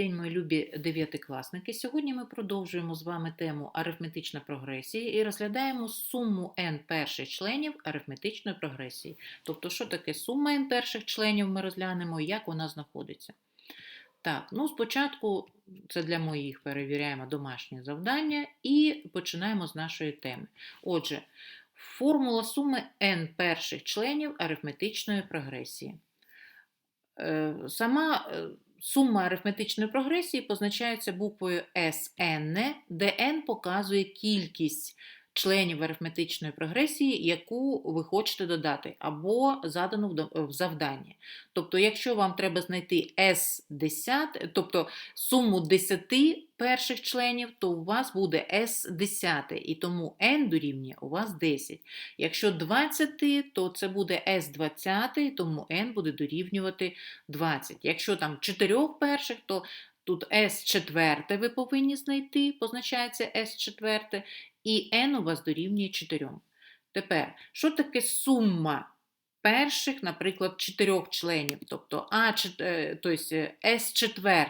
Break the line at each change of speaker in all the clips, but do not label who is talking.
День, мої любі дев'ятикласники. Сьогодні ми продовжуємо з вами тему арифметична прогресія і розглядаємо суму n перших членів арифметичної прогресії. Тобто, що таке сума n перших членів, ми розглянемо як вона знаходиться. Так, ну спочатку це для моїх перевіряємо домашнє завдання і починаємо з нашої теми. Отже, формула суми n перших членів арифметичної прогресії. Е, Сама е, сума арифметичної прогресії позначається буквою SN, де n показує кількість членів арифметичної прогресії, яку ви хочете додати, або задану в до- завданні. Тобто, якщо вам треба знайти S10, тобто суму 10 перших членів, то у вас буде S10, і тому n дорівнює у вас 10. Якщо 20, то це буде S20, тому n буде дорівнювати 20. Якщо там 4 перших, то тут S4 ви повинні знайти, позначається S4, і n у вас дорівнює 4. Тепер, що таке сума перших, наприклад, чотирьох членів, тобто А, е, тобто е, S4.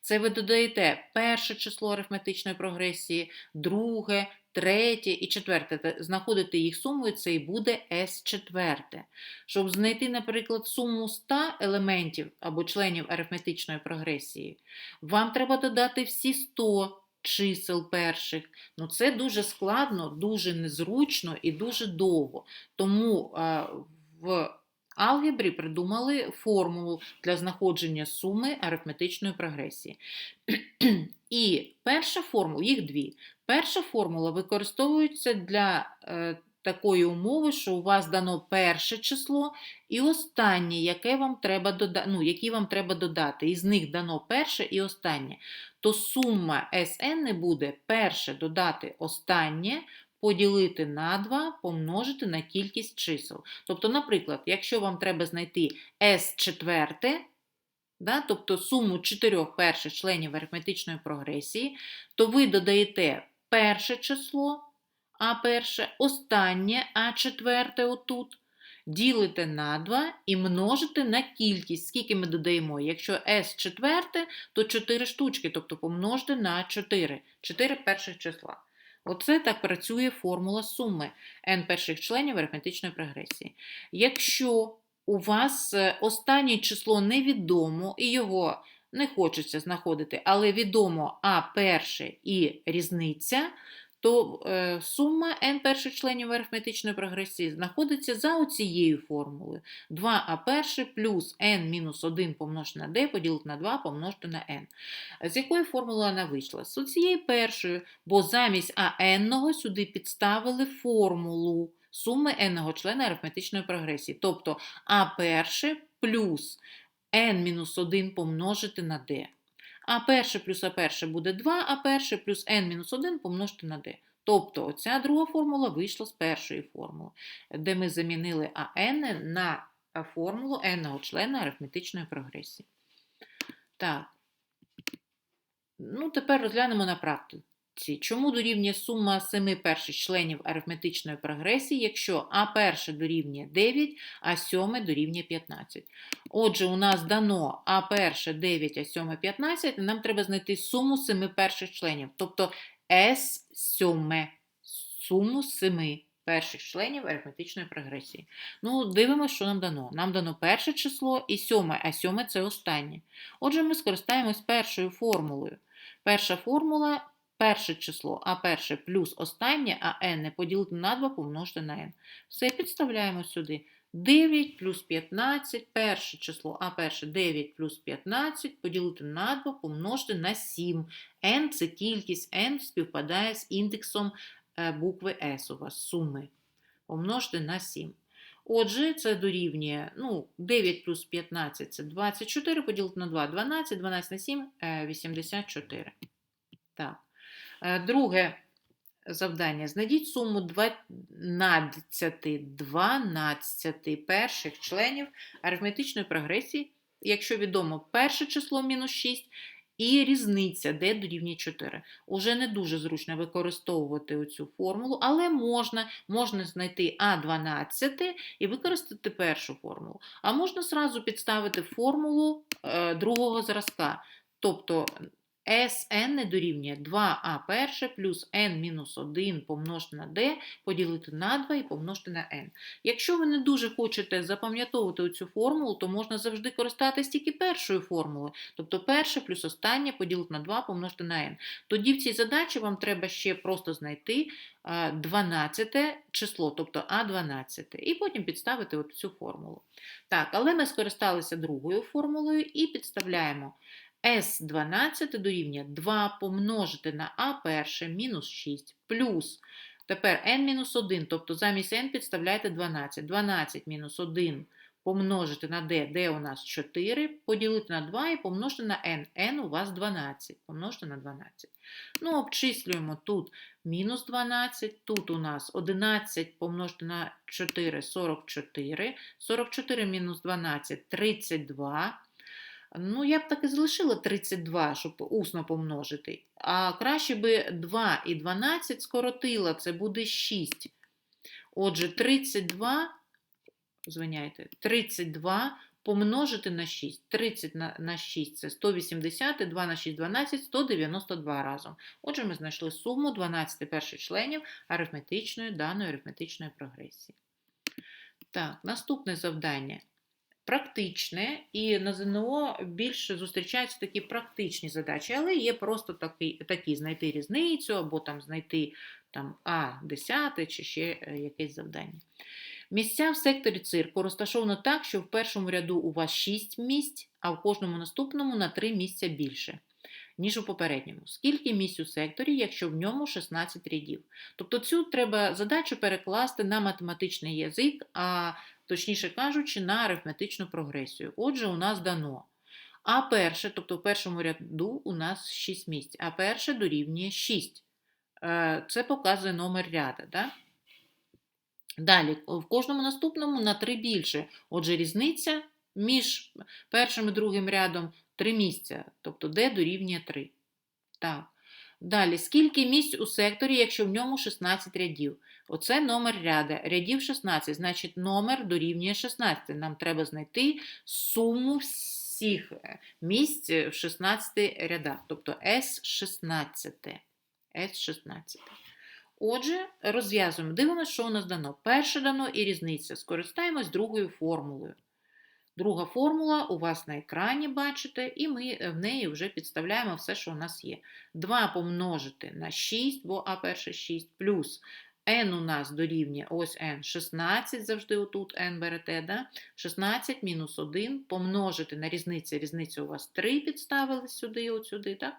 Це ви додаєте перше число арифметичної прогресії, друге, третє і четверте. Знаходите їх сумою, це і буде S4. Щоб знайти, наприклад, суму 100 елементів або членів арифметичної прогресії, вам треба додати всі 100 чисел перших. Ну, це дуже складно, дуже незручно і дуже довго. Тому а, в алгебрі придумали формулу для знаходження суми арифметичної прогресії. І перша формула, їх дві. Перша формула використовується для е, такої умови, що у вас дано перше число і останнє, яке вам треба дода... ну, які вам треба додати. Із них дано перше і останнє. То сума Sn буде перше додати останнє, поділити на 2, помножити на кількість чисел. Тобто, наприклад, якщо вам треба знайти S4, да, тобто суму чотирьох перших членів арифметичної прогресії, то ви додаєте перше число, а перше, останнє, а четверте отут, ділите на 2 і множите на кількість. Скільки ми додаємо? Якщо S четверте, то 4 штучки, тобто помножте на 4. 4 перших числа. Оце так працює формула суми n перших членів арифметичної прогресії. Якщо у вас е, останнє число невідомо і його не хочеться знаходити, але відомо А перше і різниця, то е, сума n перших членів арифметичної прогресії знаходиться за оцією формулою. 2а перше плюс n мінус 1 помножити на d поділити на 2 помножити на n. З якої формули вона вийшла? З цієї першої, бо замість АН сюди підставили формулу суми n члена арифметичної прогресії. Тобто А перше плюс n-1 помножити на d. А перше плюс А перше буде 2, а перше плюс n-1 помножити на d. Тобто оця друга формула вийшла з першої формули, де ми замінили АН на формулу n члена арифметичної прогресії. Так. Ну, тепер розглянемо на практиці. Чому дорівнює сума семи перших членів арифметичної прогресії, якщо А перше дорівнює 9, а сьоме дорівнює 15? Отже, у нас дано А перше 9, а сьоме 15, і нам треба знайти суму семи перших членів, тобто С сьоме, суму семи перших членів арифметичної прогресії. Ну, дивимося, що нам дано. Нам дано перше число і сьоме, а сьоме це останнє. Отже, ми скористаємось першою формулою. Перша формула перше число, а перше плюс останнє, а n поділити на 2 помножити на n. Все підставляємо сюди. 9 плюс 15, перше число, а перше 9 плюс 15 поділити на 2 помножити на 7. n – це кількість, n співпадає з індексом е, букви S у вас, суми. Помножити на 7. Отже, це дорівнює ну, 9 плюс 15 це 24, поділити на 2 12, 12 на 7 е, 84. Так. Е, Друге завдання. Знайдіть суму 12, 12 перших членів арифметичної прогресії, якщо відомо перше число мінус 6, і різниця, де дорівнює 4. Уже не дуже зручно використовувати оцю формулу, але можна, можна знайти А12 і використати першу формулу. А можна зразу підставити формулу е, другого зразка. Тобто Sn не дорівнює 2а перше плюс n мінус 1 помножити на d, поділити на 2 і помножити на n. Якщо ви не дуже хочете запам'ятовувати цю формулу, то можна завжди користатись тільки першою формулою. Тобто перше плюс останнє поділити на 2 помножити на n. Тоді в цій задачі вам треба ще просто знайти 12 число, тобто А12, і потім підставити цю формулу. Так, але ми скористалися другою формулою і підставляємо S12 дорівнює 2 помножити на А перше мінус 6 плюс. Тепер n-1, тобто замість n підставляйте 12. 12 мінус 1 помножити на d, d у нас 4, поділити на 2 і помножити на n. n у вас 12, помножити на 12. Ну, обчислюємо тут мінус 12, тут у нас 11 помножити на 4, 44. 44 мінус 12 – 32. Ну, я б так і залишила 32, щоб усно помножити. А краще би 2 і 12 скоротила, це буде 6. Отже, 32, звиняйте, 32 помножити на 6. 30 на, на 6 це 180, 2 на 6 – 12, 192 разом. Отже, ми знайшли суму 12 перших членів арифметичної даної арифметичної прогресії. Так, наступне завдання практичне, і на ЗНО більше зустрічаються такі практичні задачі, але є просто такі, такі знайти різницю, або там знайти там, А10 чи ще е, якесь завдання. Місця в секторі цирку розташовано так, що в першому ряду у вас 6 місць, а в кожному наступному на 3 місця більше, ніж у попередньому. Скільки місць у секторі, якщо в ньому 16 рядів? Тобто цю треба задачу перекласти на математичний язик, а точніше кажучи, на арифметичну прогресію. Отже, у нас дано. А перше, тобто в першому ряду у нас 6 місць, а перше дорівнює 6. Е, Це показує номер ряда. Да? Далі, в кожному наступному на 3 більше. Отже, різниця між першим і другим рядом 3 місця, тобто D дорівнює 3. Так. Далі, скільки місць у секторі, якщо в ньому 16 рядів? Оце номер ряда. Рядів 16, значить номер дорівнює 16. Нам треба знайти суму всіх е, місць в 16 рядах, тобто S16. S16. Отже, розв'язуємо. Дивимося, що у нас дано. Перше дано і різниця. Скористаємось другою формулою. Друга формула у вас на екрані, бачите, і ми в неї вже підставляємо все, що у нас є. 2 помножити на 6, бо А перше 6, плюс n у нас дорівнює ось n 16, завжди отут n берете, да? 16 мінус 1 помножити на різницю, різниця у вас 3 підставили сюди, от сюди, так?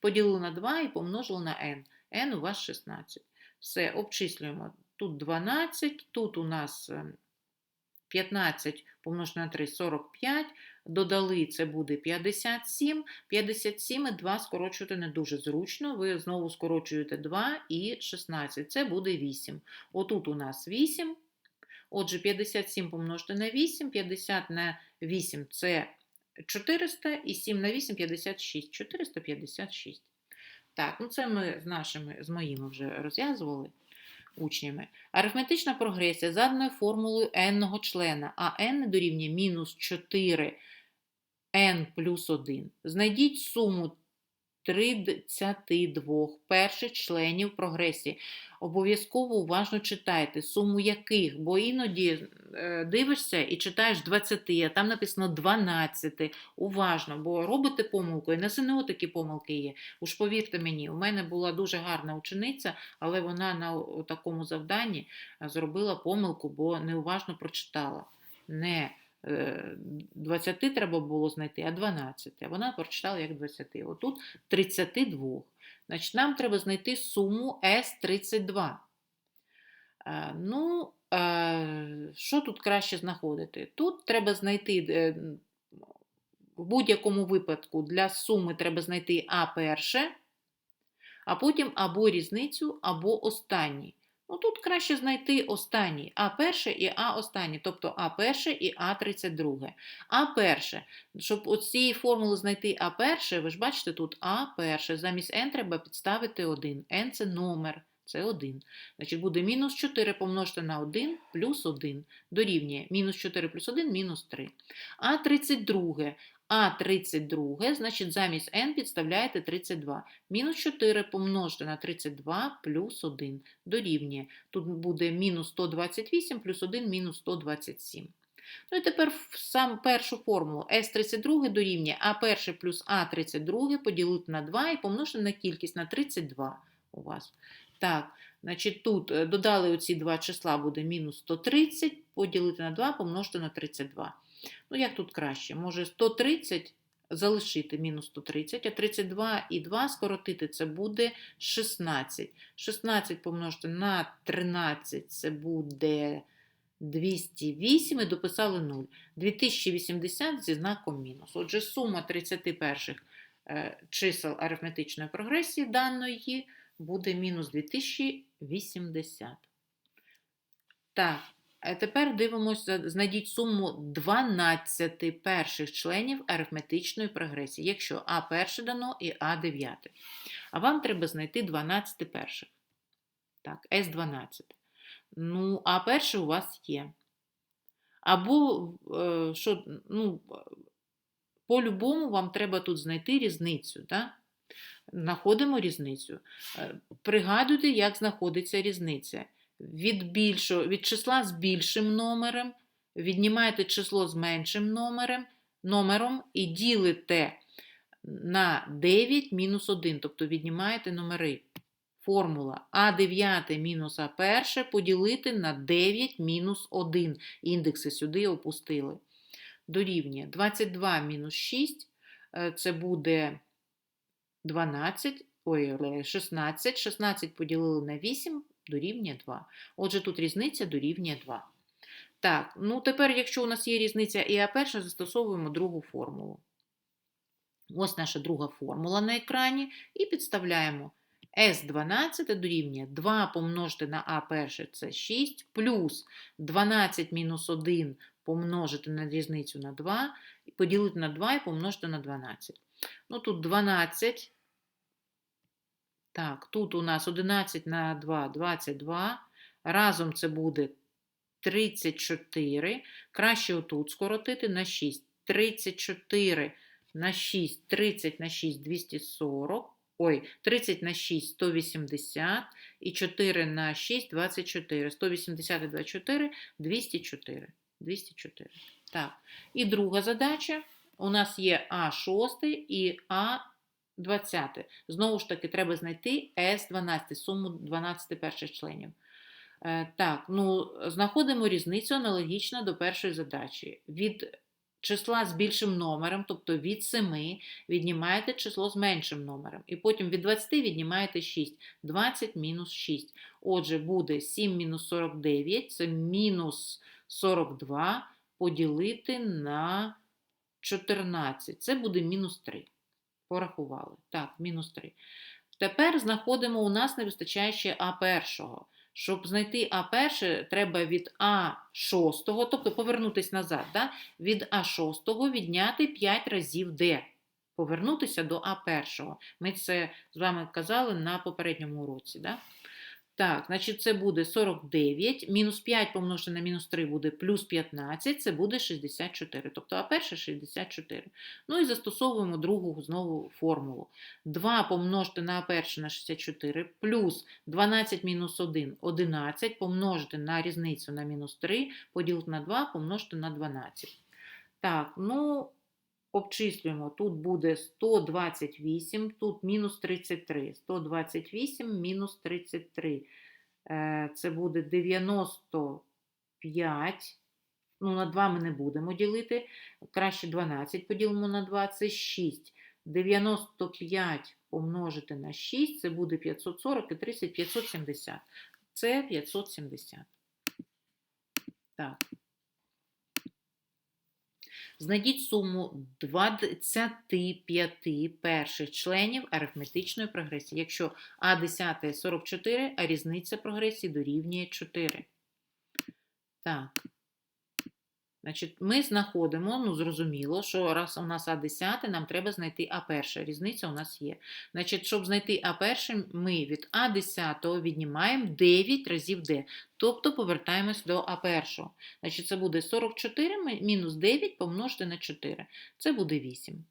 поділили на 2 і помножили на n. n у вас 16. Все, обчислюємо. Тут 12, тут у нас 15 помножити на 3 – 45, додали, це буде 57. 57 і 2 скорочувати не дуже зручно. Ви знову скорочуєте 2 і 16. Це буде 8. Отут у нас 8. Отже, 57 помножити на 8, 50 на 8 це 400, і 7 на 8 – 56. 456. Так, ну це ми з нашими, з моїми вже розв'язували учнями. Арифметична прогресія заданою формулою n члена, а n дорівнює мінус 4 n плюс 1. Знайдіть суму 32 перших членів прогресії. Обов'язково уважно читайте, суму яких, бо іноді е, дивишся і читаєш 20, а там написано 12. Уважно, бо робите помилку, і на СНО такі помилки є. Уж повірте мені, у мене була дуже гарна учениця, але вона на такому завданні зробила помилку, бо неуважно прочитала. Не 20 е, треба було знайти, а 12. А вона прочитала як 20. Отут 32. Значить, Нам треба знайти суму С32. Е, ну, е, що тут краще знаходити? Тут треба знайти, в будь-якому випадку для суми треба знайти А перше, а потім або різницю, або останній. Ну, Тут краще знайти останній А перше і А останній, тобто А перше і А 32. А перше, щоб от цієї формули знайти А перше, ви ж бачите, тут А перше. Замість N треба підставити 1. N це номер, це 1. Значить, буде мінус 4 помножити на 1 плюс 1. Дорівнює мінус 4 плюс 1 мінус 3. А 32. А 32, значить замість n підставляєте 32. Мінус 4 помножити на 32 плюс 1 дорівнює. Тут буде мінус 128 плюс 1 мінус 127. Ну і тепер сам першу формулу S32 дорівнює А1 плюс А32 поділити на 2 і помножити на кількість на 32 у вас. Так, значить тут е, додали оці два числа, буде мінус 130, поділити на 2, помножити на 32. Ну, як тут краще? Може 130 залишити мінус 130, а 32 і 2 скоротити це буде 16. 16 помножити на 13 це буде 208 і дописали 0. 2080 зі знаком мінус. Отже, сума 31 е, чисел арифметичної прогресії даної буде мінус 2080. Так, тепер дивимося, знайдіть суму 12 перших членів арифметичної прогресії, якщо А перше дано і А дев'яте. А вам треба знайти 12 перших. Так, С12. Ну, А перше у вас є. Або, е, що, ну, по-любому вам треба тут знайти різницю. Так? Знаходимо різницю. Е, Пригадуйте, як знаходиться різниця. Від, більшого, від числа з більшим номером віднімаєте число з меншим номером, номером і ділите на 9 мінус 1, тобто віднімаєте номери. Формула А9 мінус А1 поділити на 9 мінус 1. Індекси сюди опустили. Дорівнює 22 мінус 6, е, це буде 12, ой, 16. 16 поділили на 8, дорівнює 2. Отже, тут різниця дорівнює 2. Так, ну тепер, якщо у нас є різниця і А1, застосовуємо другу формулу. Ось наша друга формула на екрані. І підставляємо С12 дорівнює 2 помножити на А1 це 6, плюс 12 мінус 1 помножити на різницю на 2, поділити на 2 і помножити на 12. Ну, тут 12. Так, тут у нас 11 на 2 22. Разом це буде 34. Краще отут скоротити на 6. 34 на 6, 30 на 6 240. Ой, 30 на 6 180 і 4 на 6 24. 180 і 24 204. 204. Так. І друга задача. У нас є А6 і А20. Знову ж таки, треба знайти С12, суму 12 перших членів. Е, Так, ну, знаходимо різницю аналогічно до першої задачі. Від числа з більшим номером, тобто від 7, віднімаєте число з меншим номером. І потім від 20 віднімаєте 6. 20 мінус 6. Отже, буде 7 мінус 49, це мінус 42 поділити на 14. Це буде мінус 3. Порахували. Так, мінус 3. Тепер знаходимо у нас не вистачає ще А1. Щоб знайти А1, треба від А6, тобто повернутися назад, да? від А6 відняти 5 разів Д. Повернутися до А1. Ми це з вами казали на попередньому уроці. Да? Так, значить, це буде 49, мінус 5 помножити на мінус 3 буде плюс 15, це буде 64. Тобто А1 64. Ну і застосовуємо другу знову формулу. 2 помножити на А1 на 64, плюс 12 мінус 1 11, помножити на різницю на мінус 3, поділити на 2, помножити на 12. Так, ну, обчислюємо. Тут буде 128, тут мінус 33. 128 мінус 33. Е, Це буде 95. Ну, на 2 ми не будемо ділити. Краще 12 поділимо на 2, це 6. 95 помножити на 6, це буде 540 і 30, 570. Це 570. Так. Знайдіть суму 25 перших членів арифметичної прогресії, якщо А10 44, а різниця прогресії дорівнює 4. Так. Значить, ми знаходимо, ну зрозуміло, що раз у нас А10, нам треба знайти А1. Різниця у нас є. Значить, щоб знайти А1, ми від А10 віднімаємо 9 разів D. Тобто повертаємось до А1. Значить, це буде 44 мінус 9 помножити на 4. Це буде 8.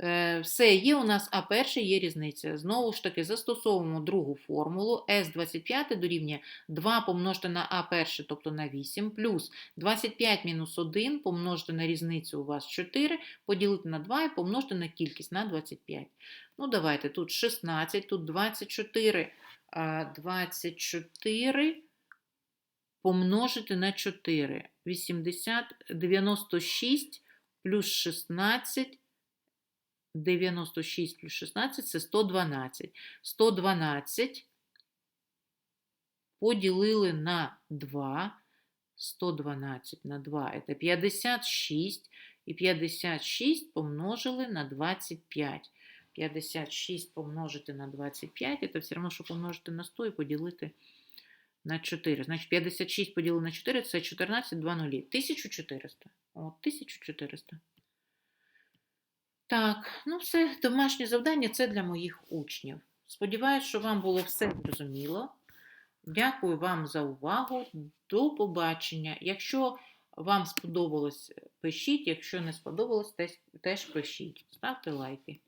Е, Все, є у нас А1, є різниця. Знову ж таки, застосовуємо другу формулу. С25 дорівнює 2 помножити на А1, тобто на 8, плюс 25 мінус 1 помножити на різницю у вас 4, поділити на 2 і помножити на кількість на 25. Ну, давайте, тут 16, тут 24. А 24 помножити на 4. 80, 96 плюс 16 96 плюс 16 це 112. 112 поділили на 2. 112 на 2 це 56. І 56 помножили на 25. 56 помножити на 25, це все одно, що помножити на 100 і поділити на 4. Значить, 56 поділити на 4 це 14, 2 нулі. 1400. От, 1400. Так, ну все, домашнє завдання це для моїх учнів. Сподіваюсь, що вам було все зрозуміло. Дякую вам за увагу. До побачення. Якщо вам сподобалось, пишіть. Якщо не сподобалось, теж, пишіть. Ставте лайки.